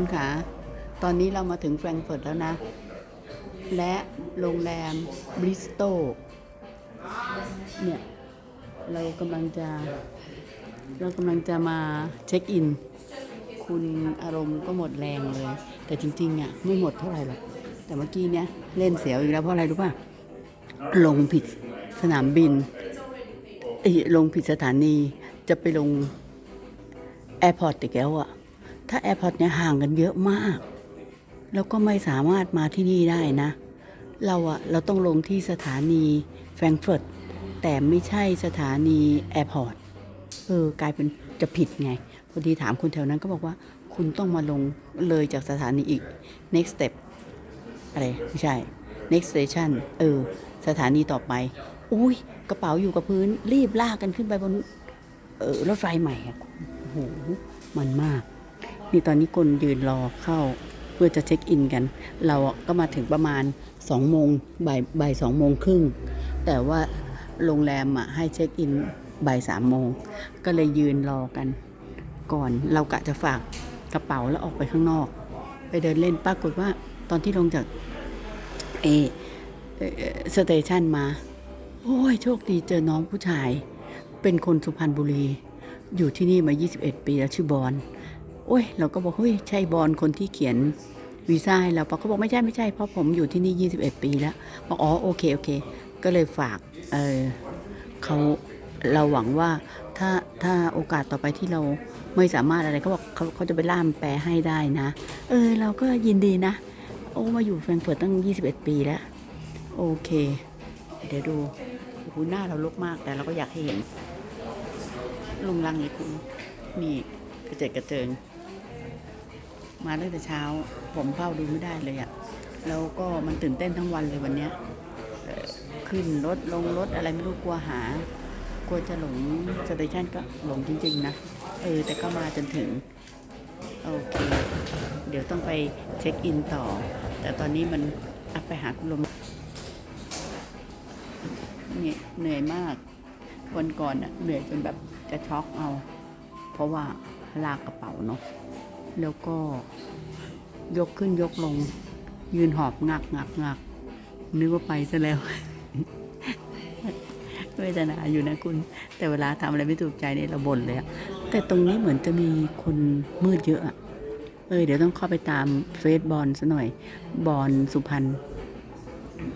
คุณขา ตอนนี้เรามาถึงแฟรงก์เฟิร์ตแล้วนะ และโรงแรมบริสโตเนี่ย เรากำลังจะ เรากำลังจะมาเช็คอิน คุณอารมณ์ก็หมดแรงเลย แต่จริงๆอะไม่หมดเท่าไหร่หรอก แต่เมื่อกี้เนี้ยเล่นเสียวอีกแล้วเพราะอะไรรู้ป่ะ ลงผิดสนามบินเอ้ลงผิดสถานีจะไปลงแอร์พอร์ตอีกแล้วอะ ถ้าแอร์พอร์ตเนี่ยห่างกันเยอะมาก แล้วก็ไม่สามารถมาที่นี่ได้นะ เราอะเราต้องลงที่สถานีแฟรงก์เฟิร์ตแต่ไม่ใช่สถานีแอร์พอร์ตเออกลายเป็นจะผิดไงพอดีถามคนแถวนั้นก็บอกว่า คุณต้องมาลงเลยจากสถานีอีก next step อะไรไม่ใช่ next station เออ สถานีต่อไป อุ้ยกระเป๋าอยู่กับพื้นรีบลากกันขึ้นไปบน เออรถไฟใหม่อะโอ้โหมันมาก นี่ตอนนี้คนยืนรอเข้าเพื่อจะเช็คอินกัน เราก็มาถึงประมาณสองโมงบ่ายบ่ายสองโมงครึ่งแต่ว่าโรงแรมอะให้เช็คอินบ่ายสามโมงก็เลยยืนรอกัน ก่อนเรากะจะฝากกระเป๋าแล้วออกไปข้างนอก ไปเดินเล่นปรากฏว่าตอนที่ลงจากเอเอ่อสเตชันมา โอ้ยโชคดีเจอน้องผู้ชาย เป็นคนสุพรรณบุรี อยู่ที่นี่มา 21 ปีแล้วชื่อบอล โอ้ย เราก็บอกเฮ้ยใช่บอลคนที่เขียนวีซ่าให้เราปะเขาบอกไม่ใช่ไม่ใช่เพราะผมอยู่ที่นี่ 21 ปีแล้วบอกอ๋อโอเคโอเค ก็เลยฝากเออเขาเราหวังว่าถ้าถ้าโอกาสต่อไปที่เราไม่สามารถอะไรเขาบอกเขาเขาจะไปล่ามแปลให้ได้นะ เออ เราก็ยินดีนะ โอ้มาอยู่แฟรงเฟิร์ตตั้ง 21 ปีแล้ว โอเค เดี๋ยวดูโอ้โหหน้าเราลกมากแต่เราก็อยากให้เห็นลุงลังเลยคุณนี่กระเจิดกระเจิง มาตั้งแต่เช้า ผมเฝ้าดูไม่ได้เลยอะ่ะ แล้วก็มันตื่นเต้นทั้งวันเลยวันเนี้ยขึ้นรถลงรถอะไรไม่รู้กลัวหา กลัวจะหลงสเตชันก็หลงจริงๆนะ เออ แต่ก็มาจนถึง โอเค เดี๋ยวต้องไปเช็คอินต่อ แต่ตอนนี้มันอัพไปหาคุณลมเหนื่อยมากวันก่อนอะเหนื่อยจนแบบจะช็อกเอา เพราะว่าลากกระเป๋าเนาะ แล้วก็ยกขึ้นยกลง ยืนหอบงักงักงักนึกว่าไปซะแล้วเวทนาอยู่นะคุณ แต่เวลาทำอะไรไม่ถูกใจเนี่ยเราบ่นเลยอะแต่ตรงนี้เหมือนจะมีคนมืดเยอะอะเออเดี๋ยวต้องเข้าไปตามเฟซบอลซะหน่อย บอลสุพรรณ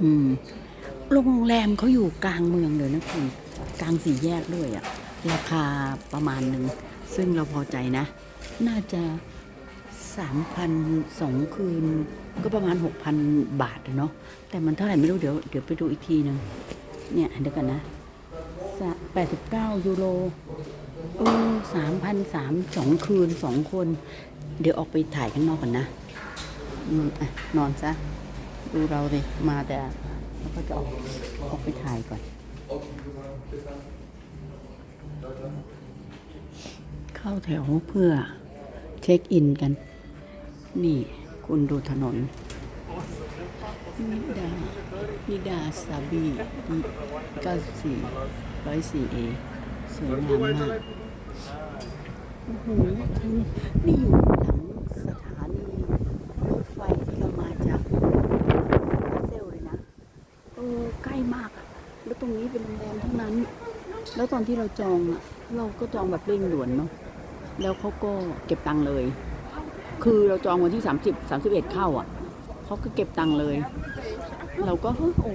อืมโรงแรมเขาอยู่กลางเมืองเลยนะคุณกลางสี่แยกด้วยอะราคาประมาณหนึ่ง ซึ่งเราพอใจนะ น่าจะ สามพันสองคืน ก็ประมาณหกพันบาทเนาะแต่มันเท่าไหร่ไม่รู้เดี๋ยวเดี๋ยวไปดูอีกทีหนึ่งเนี่ยเดี๋ยวกันนะแปดสิบเก้ายูโรเออสามพันสามสองคืนสองคน เดี๋ยวออกไปถ่ายข้างนอกก่อนนะอืมอะนอนซะ ดูเราดิมาแต่แล้วก็จะออกออกไปถ่ายก่อน เข้าแถวเพื่อเช็คอินกัน นี่คุณดูถนนนิดานิดาซาบี94 104 A สวยงามมากโอ้โหคุณนี่อยู่หลังสถานีรถไฟที่เรามาจากบรัสเซลเลยนะเออใกล้มากอะแล้วตรงนี้เป็นโรงแรมทั้งนั้น แล้วตอนที่เราจองอะเราก็จองแบบเร่งด่วนเนาะแล้วเขาก็เก็บตังค์เลย คือเราจองวันที่ 30 31 เข้าอะเขาก็เก็บตังค์เลย เราก็เฮ้ยโอ